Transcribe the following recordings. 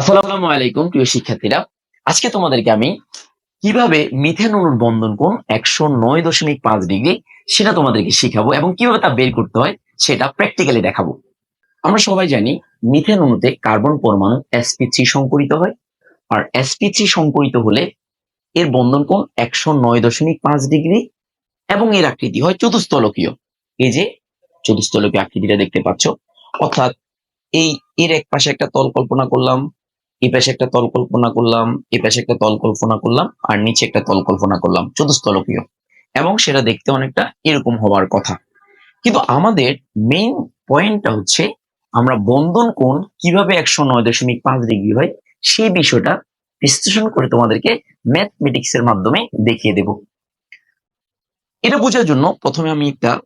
আসসালামু আলাইকুম, প্রিয় শিক্ষার্থীরা। আজকে তোমাদেরকে আমি কীভাবে মিথেন অণুর বন্ধন কোণ একশো নয় দশমিক পাঁচ ডিগ্রি সেটা তোমাদেরকে শিখাবো এবং কীভাবে তা বের করতে হয় সেটা প্র্যাকটিক্যালি দেখাবো। আমরা সবাই জানি মিথেন অণুতে কার্বন পরমাণু sp3 থ্রি সংকরিত হয়। আর sp3 থ্রি সংকরিত হলে এর বন্ধন কোণ একশো নয় দশমিক পাঁচ ডিগ্রি এবং এর আকৃতি হয় চতুস্তলকীয় এই যে চতুস্তলকীয় আকৃতিটা দেখতে পাচ্ছ, অর্থাৎ এই এর এক পাশে একটা তল কল্পনা করলাম এই পাশে একটা তল কল্পনা করলাম, এই পাশে একটা তল কল্পনা করলাম, আর নিচে একটা তল কল্পনা করলাম। চতুস্তলকীয় এবং সেটা দেখতে অনেকটা এরকম হওয়ার কথা। কিন্তু আমাদের মেইন পয়েন্টটা হচ্ছে, আমরা বন্ধন কোণ কীভাবে একশো নয় দশমিক পাঁচ ডিগ্রি হয়, সেই বিষয়টা বিশ্লেষণ করে তোমাদেরকে ম্যাথমেটিক্স এর মাধ্যমে দেখিয়ে দেব। এটা বোঝার জন্য প্রথমে আমি একটা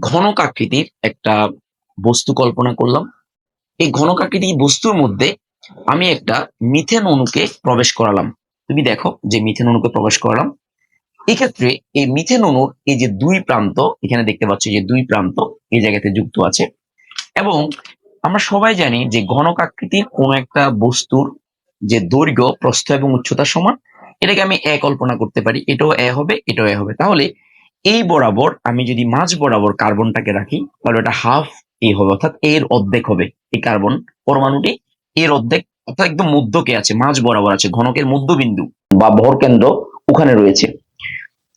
ঘনক আকৃতির একটা বস্তু কল্পনা করলাম। এই ঘনক বস্তুর মধ্যে আমি একটা মিথেন অণুকে প্রবেশ করালাম। তুমি দেখো যে মিথেন অণুকে প্রবেশ করালাম। এক্ষেত্রে এই মিথেন অণুর এই যে দুই প্রান্ত, এখানে দেখতে পাচ্ছ যে দুই প্রান্ত এই জায়গাতে যুক্ত আছে। এবং আমরা সবাই জানি যে ঘনক আকৃতির কোন একটা বস্তুর যে দৈর্ঘ্য, প্রস্থ এবং উচ্চতা সমান, এটাকে আমি এ কল্পনা করতে পারি। এটাও এ হবে, এটাও এ হবে। তাহলে এই বরাবর আমি যদি মাঝ বরাবর কার্বনটাকে রাখি, তাহলে এটা হাফ এ হবে, অর্থাৎ এর অর্ধেক হবে। এই কার্বন পরমাণুটি এর অর্ধেক অর্থাৎ একদম মধ্যকে আছে, মাঝ বরাবর আছে, ঘনকের মধ্যবিন্দু বা ভর কেন্দ্র ওখানে রয়েছে।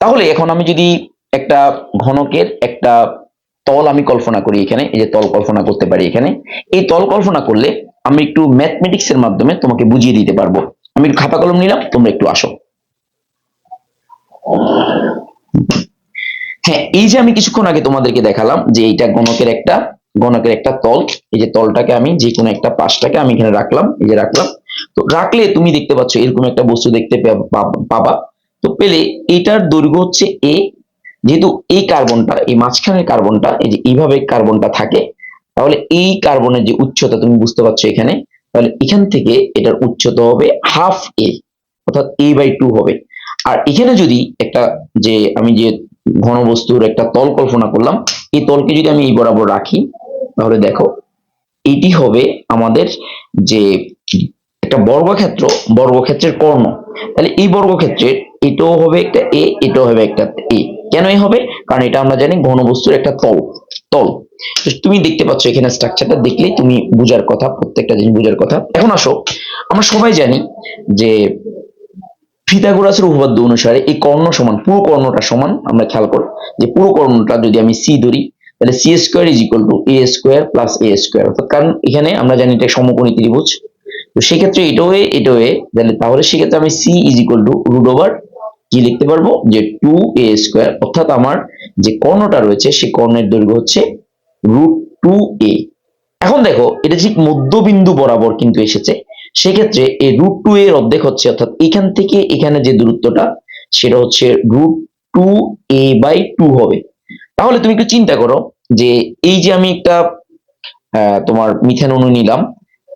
তাহলে এখন আমি যদি একটা ঘনকের একটা তল আমি কল্পনা করি এখানে, এই যে তল কল্পনা করতে পারি এখানে, এই তল কল্পনা করলে আমি একটু ম্যাথমেটিক্স এর মাধ্যমে তোমাকে বুঝিয়ে দিতে পারব। আমি খাতা কলম নিলাম, তোমরা একটু আসো। হ্যাঁ এই যে আমি কিছুক্ষণ আগে তোমাদেরকে দেখালাম যে এইটা গণকের একটা গণকের একটা তল, এই যে তলটাকে আমি যে কোনো একটা পাশটাকে আমি এখানে রাখলাম, এই যে রাখলাম। তো রাখলে তুমি দেখতে পাচ্ছ এরকম একটা বস্তু দেখতে পাবা। তো পেলে এটার দৈর্ঘ্য হচ্ছে এ যেহেতু এই কার্বনটা এই মাঝখানের কার্বনটা এই যে এইভাবে কার্বনটা থাকে, তাহলে এই কার্বনের যে উচ্চতা তুমি বুঝতে পারছ এখানে, তাহলে এখান থেকে এটার উচ্চতা হবে হাফ এ অর্থাৎ এ বাই টু হবে। আর এখানে যদি একটা যে আমি যে ঘনবস্তুর একটা তল কল্পনা করলাম এই তলকে যদি আমি এই বরাবর রাখি, তাহলে দেখো, এটি হবে আমাদের যে একটা বর্গক্ষেত্র, বর্গক্ষেত্রের কর্ণ। তাহলে এই বর্গক্ষেত্রের, এটাও হবে একটা এ এটাও হবে একটা এ কেন এ হবে? কারণ এটা আমরা জানি ঘনবস্তুর একটা তল তল। তুমি দেখতে পাচ্ছ এখানে স্ট্রাকচারটা দেখলেই তুমি বুঝার কথা, প্রত্যেকটা জিনিস বুঝার কথা। এখন আসো, আমরা সবাই জানি যে ফিথাগোরাসের উপপাদ্য অনুসারে এই কর্ণ সমান, পুরো কর্ণটা সমান, আমরা খেয়াল করো যে পুরো কর্ণটা যদি আমি সি ধরি, তাহলে C square is equal to A square plus A square অর্থাৎ কারণ এখানে আমরা জানি এটা সমকোণী ত্রিভুজ। তো সেক্ষেত্রে এটাও এ এটাও এ তাহলে তাহলে সেক্ষেত্রে আমি C is equal to root over কি লিখতে পারব? যে টু এ স্কোয়ার অর্থাৎ আমার যে কর্ণটা রয়েছে সেই কর্ণের দৈর্ঘ্য হচ্ছে রুট টু এ এখন দেখো, এটা ঠিক মধ্যবিন্দু বরাবর কিন্তু এসেছে। সেক্ষেত্রে এই রুট টু এর অর্ধেক হচ্ছে, অর্থাৎ এখান থেকে এখানে যে দূরত্বটা, সেটা হচ্ছে root two A by two হবে। তাহলে তুমি একটু চিন্তা করো যে এই যে আমি একটা তোমার মিথেন অণু নিলাম,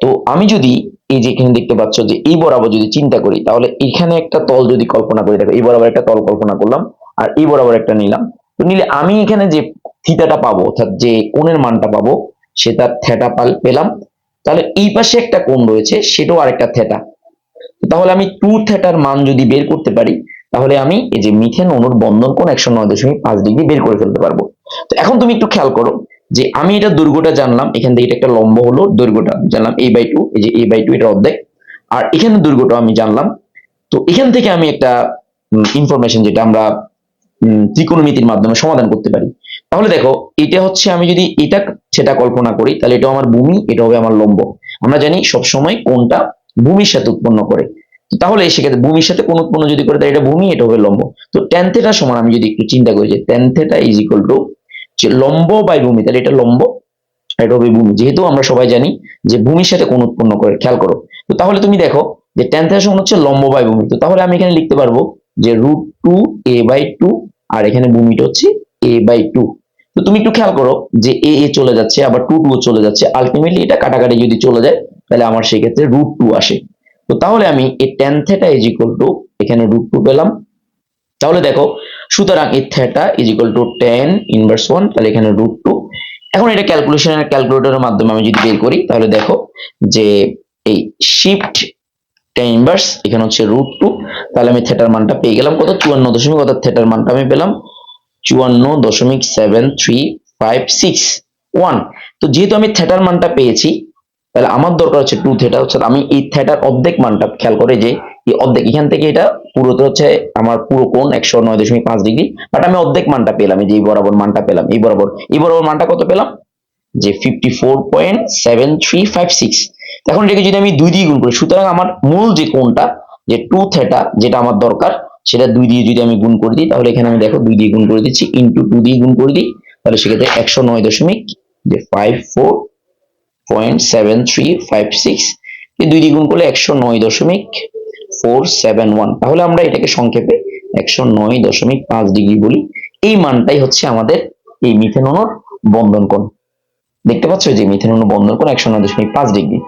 তো আমি যদি এই যে এখানে দেখতে পাচ্ছ যে এই বরাবর যদি চিন্তা করি, তাহলে এখানে একটা তল যদি কল্পনা করি, দেখো এই বরাবর একটা তল কল্পনা করলাম, আর এই বরাবর একটা নিলাম। তো নিলে আমি এখানে যে থিতাটা পাবো, অর্থাৎ যে কোণের মানটা পাবো, সেটা থেটা পাল পেলাম। তাহলে এই পাশে একটা কোণ রয়েছে, সেটাও আরেকটা থেটা তাহলে আমি টু থেটার মান যদি বের করতে পারি, তাহলে আমি এই যে মিথেন অণুর বন্ধন কোণ একশো নয় দশমিক পাঁচ ডিগ্রি বের করে ফেলতে পারব। তো এখন তুমি একটু খেয়াল করো যে আমি এটা দৈর্ঘ্যটা জানলাম, এখান থেকে এটা একটা লম্ব হলো দৈর্ঘ্যটা, জানলাম এ বাই টু এই যে এ বাই টু এটা অর্ধেক। আর এখানে দৈর্ঘ্যটা আমি জানলাম। তো এখান থেকে আমি একটা ইনফরমেশন যেটা আমরা ত্রিকোণমিতির মাধ্যমে সমাধান করতে পারি। তাহলে দেখো, এটা হচ্ছে আমি যদি এটা সেটা কল্পনা করি, তাহলে এটা আমার ভূমি, এটা হবে আমার লম্ব। আমরা জানি সবসময় কোনটা ভূমির সাথে উৎপন্ন করে। তাহলে সেক্ষেত্রে ভূমির সাথে কোন উৎপন্ন যদি করে, তাহলে এটা ভূমি, এটা হবে লম্ব। তো ট্যান থেটা সমান, আমি যদি একটু চিন্তা করি যে tan theta is equal to লম্ব বাই ভূমি, তাহলে এটা লম্ব এটা হবে ভূমি। যেহেতু আমরা সবাই জানি যে ভূমির সাথে কোন উৎপন্ন করে, খেয়াল করো। তো তাহলে তুমি দেখো যে ট্যান থেটা সমান হচ্ছে লম্ব বাই ভূমি। তো তাহলে আমি এখানে লিখতে পারব যে root two A by two আর এখানে ভূমিটা হচ্ছে এ বাই টু তো তুমি একটু খেয়াল করো যে এ এ চলে যাচ্ছে, আবার টু টু চলে যাচ্ছে। আলটিমেটলি এটা কাটাকাটি যদি চলে যায়, তাহলে আমার সেক্ষেত্রে রুট টু আসে। তো তাহলে আমি এই tan theta is equal to এখানে রুট টু পেলাম। তাহলে দেখো, সুতরাং এই theta is equal to tan inverse one তাহলে এখানে রুট টু এখন এটা ক্যালকুলেশনের ক্যালকুলেটরের মাধ্যমে আমি যদি বের করি, তাহলে দেখো যে এই শিফট টেন ইনভার্স এখানে হচ্ছে রুট টু তাহলে আমি থেটার মানটা পেয়ে গেলাম কত? চুয়ান্ন দশমিক অর্থাৎ থেটার মানটা আমি পেলাম। চুয়ান্ন দশমিক seven three five six one তো যেহেতু আমি থেটার মানটা পেয়েছি, তাহলে আমার দরকার হচ্ছে টু থেটা হচ্ছে আমি এই থেটার অর্ধেক মানটা খেয়াল করে যে এই অর্ধেক, এখান থেকে এটা পুরোতে হচ্ছে আমার পুরো কোণ একশো নয় দশমিক পাঁচ ডিগ্রি বাট আমি অর্ধেক মানটা পেলাম যে এই বরাবর মানটা পেলাম, এই বরাবর এই বরাবর মানটা কত পেলাম? যে fifty four point seven three five six এখন এটাকে যদি আমি দুই দিয়ে গুণ করি, সুতরাং আমার মূল যে কোণটা, যে টু থেটা যেটা আমার দরকার সেটা দুই দিয়ে যদি আমি গুণ করে দিই, তাহলে এখানে আমি দেখো দুই দিয়ে গুণ করে দিচ্ছি ইন্টু টু দিয়ে গুণ করে দিই, তাহলে সেক্ষেত্রে একশো নয় দশমিক যে five four point seven three five six এই দুই দিয়ে গুণ করলে একশো নয় দশমিক ফোর সেভেন ওয়ান তাহলে আমরা এটাকে সংক্ষেপে একশো নয় দশমিক পাঁচ ডিগ্রি বলি। এই মানটাই হচ্ছে আমাদের এই মিথেননের বন্ধন কোণ দেখতে পাচ্ছ যে মিথেননের বন্ধন কোণ একশো নয় দশমিক পাঁচ ডিগ্রি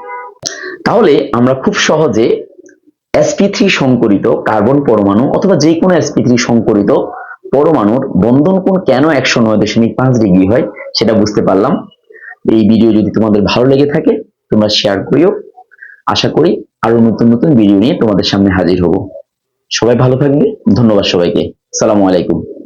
তাহলে আমরা খুব সহজে sp3 সংকরিত কার্বন পরমাণু অথবা যে কোনো sp3 সংকরিত পরমাণুর বন্ধন কোণ কেন একশো নয় দশমিক পাঁচ ডিগ্রি হয় সেটা বুঝতে পারলাম। এই ভিডিও যদি তোমাদের ভালো লেগে থাকে, তোমরা শেয়ার করিও। আশা করি আরও নতুন নতুন ভিডিও নিয়ে তোমাদের সামনে হাজির হব। সবাই ভালো থাকবে, ধন্যবাদ সবাইকে। সালামু আলাইকুম।